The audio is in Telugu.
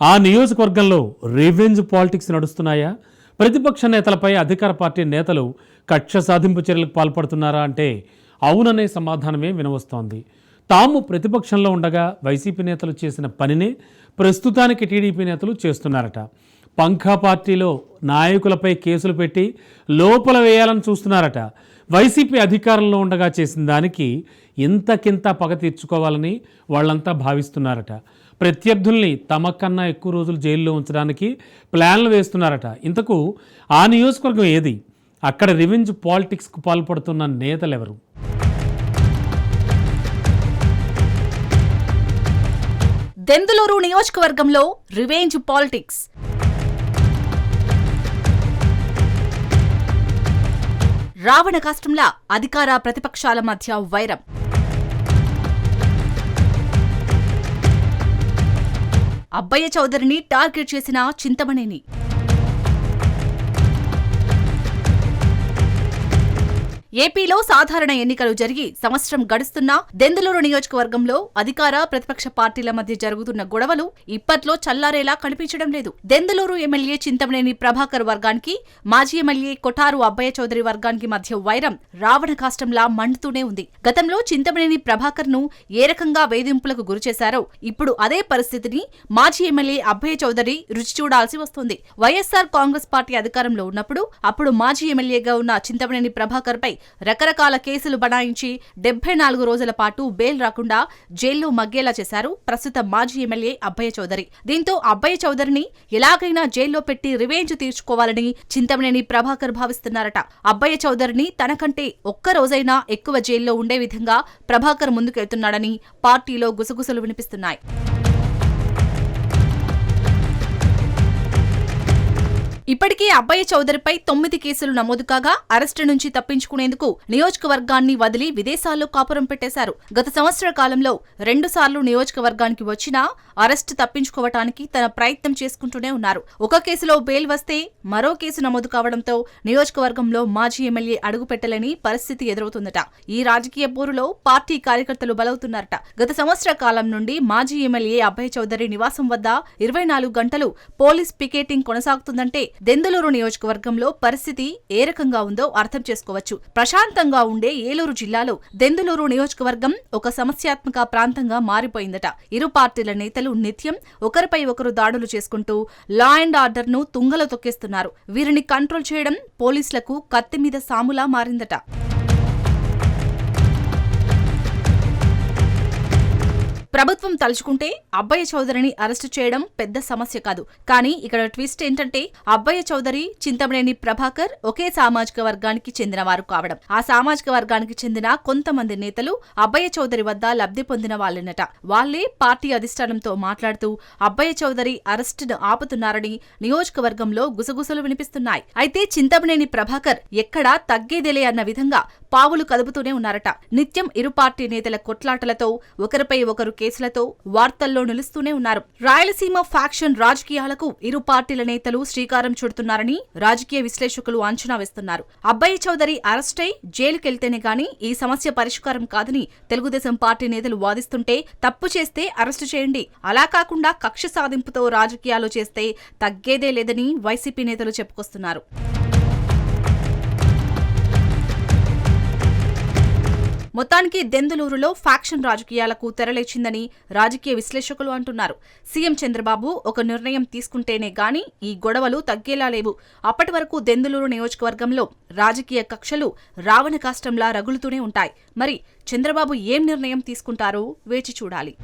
ఆ నియోజకవర్గంలో రివెంజ్ పాలిటిక్స్ నడుస్తున్నాయా? ప్రతిపక్ష నేతలపై అధికార పార్టీ నేతలు కక్ష సాధింపు చర్యలకు పాల్పడుతున్నారా అంటే అవుననే సమాధానమే వినవస్తోంది. తాము ప్రతిపక్షంలో ఉండగా వైసీపీ నేతలు చేసిన పనినే ప్రస్తుతానికి టీడీపీ నేతలు చేస్తున్నారట. పంఖా పార్టీలో నాయకులపై కేసులు పెట్టి లోపల వేయాలని చూస్తున్నారట. వైసీపీ అధికారంలో ఉండగా చేసిన దానికి ఇంతకింత పగ తీర్చుకోవాలని వాళ్ళంతా భావిస్తున్నారట. ప్రత్యర్థుల్ని తమ కన్నా ఎక్కువ రోజులు జైల్లో ఉంచడానికి ప్లాన్లు వేస్తున్నారట. ఇంతకు ఆ నియోజకవర్గం ఏది? అక్కడ రివెంజ్ పాలిటిక్స్కు పాల్పడుతున్న నేతలెవరు? దెందులూరు నియోజకవర్గంలో రివెంజ్ పాలిటిక్స్. రావణ కష్టంలా అధికార ప్రతిపక్షాల మధ్య వైరం. అబ్బయ్య చౌదరిని టార్గెట్ చేసిన చింతమనేని. ఏపీలో సాధారణ ఎన్నికలు జరిగి సంవత్సరం గడుస్తున్నా దెందులూరు నియోజకవర్గంలో అధికార ప్రతిపక్ష పార్టీల మధ్య జరుగుతున్న గొడవలు ఇప్పట్లో చల్లారేలా కనిపించడం లేదు. దెందులూరు ఎమ్మెల్యే చింతమనేని ప్రభాకర్ వర్గానికి మాజీ ఎమ్మెల్యే కొఠారు అబ్బయ్య చౌదరి వర్గానికి మధ్య వైరం రావణ కాష్టంలా మండుతూనే ఉంది. గతంలో చింతమనేని ప్రభాకర్ను ఏ రకంగా వేధింపులకు గురిచేశారో ఇప్పుడు అదే పరిస్థితిని మాజీ ఎమ్మెల్యే అబ్బయ్య చౌదరి రుచి చూడాల్సి వస్తుంది. వైఎస్సార్ కాంగ్రెస్ పార్టీ అధికారంలో ఉన్నప్పుడు అప్పుడు మాజీ ఎమ్మెల్యేగా ఉన్న చింతమనేని ప్రభాకర్ పై రకరకాల కేసులు బనాయించి డెబ్బై నాలుగు రోజుల పాటు బెయిల్ రాకుండా జైల్లో మగ్గేలా చేశారు ప్రస్తుత మాజీ ఎమ్మెల్యే అబ్బయ్య చౌదరి. దీంతో అబ్బయ్య చౌదరిని ఎలాగైనా జైల్లో పెట్టి రివేంజ్ తీర్చుకోవాలని చింతమనేని ప్రభాకర్ భావిస్తున్నారట. అబ్బయ్య చౌదరిని తనకంటే ఒక్క రోజైనా ఎక్కువ జైల్లో ఉండే విధంగా ప్రభాకర్ ముందుకెళ్తున్నాడని పార్టీలో గుసగుసలు వినిపిస్తున్నాయి. ఇప్పటికే అబ్బయ్య చౌదరిపై తొమ్మిది కేసులు నమోదు కాగా అరెస్టు నుంచి తప్పించుకునేందుకు నియోజకవర్గాన్ని వదిలి విదేశాల్లో కాపురం పెట్టేశారు. గత సంవత్సర కాలంలో రెండుసార్లు నియోజకవర్గానికి వచ్చినా అరెస్టు తప్పించుకోవటానికి తన ప్రయత్నం చేసుకుంటూనే ఉన్నారు. ఒక కేసులో బెయిల్ వస్తే మరో కేసు నమోదు కావడంతో నియోజకవర్గంలో మాజీ ఎమ్మెల్యే అడుగుపెట్టలేని పరిస్థితి ఎదురవుతుందట. ఈ రాజకీయ పోరులో పార్టీ కార్యకర్తలు బలవుతున్నారట. గత సంవత్సర కాలం నుండి మాజీ ఎమ్మెల్యే అభయ్ చౌదరి నివాసం వద్ద ఇరవై నాలుగు గంటలు పోలీస్ పికెటింగ్ కొనసాగుతుందంటే దెందులూరు నియోజకవర్గంలో పరిస్థితి ఏ రకంగా ఉందో అర్థం చేసుకోవచ్చు. ప్రశాంతంగా ఉండే ఏలూరు జిల్లాలో దెందులూరు నియోజకవర్గం ఒక సమస్యాత్మక ప్రాంతంగా మారిపోయిందట. ఇరు పార్టీల నేతలు నిత్యం ఒకరిపై ఒకరు దాడులు చేసుకుంటూ లా అండ్ ఆర్డర్ను తుంగలో తొక్కేస్తున్నారు. వీరిని కంట్రోల్ చేయడం పోలీసులకు కత్తి మీద సాములా మారిందట. ప్రభుత్వం తలుచుకుంటే అబ్బయ్య చౌదరిని అరెస్టు చేయడం పెద్ద సమస్య కాదు. కానీ ఇక్కడ ట్విస్ట్ ఏంటంటే అబ్బయ్య చౌదరి చింతమనేని ప్రభాకర్ ఒకే సామాజిక వర్గానికి చెందినవారు కావడం. ఆ సామాజిక వర్గానికి చెందిన కొంతమంది నేతలు అబ్బయ్య చౌదరి వద్ద లబ్ధి పొందిన వాళ్ళనట. వాళ్ళే పార్టీ అధిష్టానంతో మాట్లాడుతూ అబ్బయ్య చౌదరి అరెస్టును ఆపుతున్నారని నియోజకవర్గంలో గుసగుసలు వినిపిస్తున్నాయి. అయితే చింతమనేని ప్రభాకర్ ఎక్కడా తగ్గేదేలే అన్న విధంగా పావులు కదుపుతూనే ఉన్నారట. నిత్యం ఇరు పార్టీ నేతల కొట్లాటలతో ఒకరిపై ఒకరు కేసులతో వార్తల్లో నిలుస్తూనే ఉన్నారు. రాయలసీమ ఫ్యాక్షన్ రాజకీయాలకు ఇరు పార్టీల నేతలు శ్రీకారం చుడుతున్నారని రాజకీయ విశ్లేషకులు అంచనా వేస్తున్నారు. అబ్బాయి చౌదరి అరెస్టై జైలుకెళ్తేనే గాని ఈ సమస్య పరిష్కారం కాదని తెలుగుదేశం పార్టీ నేతలు వాదిస్తుంటే తప్పు చేస్తే అరెస్టు చేయండి. అలా కాకుండా కక్ష సాధింపుతో రాజకీయాలు చేస్తే తగ్గేదే లేదని వైసీపీ నేతలు చెప్పుకొస్తున్నారు. మొత్తానికి దెందులూరులో ఫ్యాక్షన్ రాజకీయాలకు తెరలేచిందని రాజకీయ విశ్లేషకులు అంటున్నారు. సీఎం చంద్రబాబు ఒక నిర్ణయం తీసుకుంటేనే గాని ఈ గొడవలు తగ్గేలా లేవు. అప్పటి వరకు దెందులూరు నియోజకవర్గంలో రాజకీయ కక్షలు రావణ కాష్టంలా రగులుతూనే ఉంటాయి. మరి చంద్రబాబు ఏం నిర్ణయం తీసుకుంటారో వేచి చూడాలి.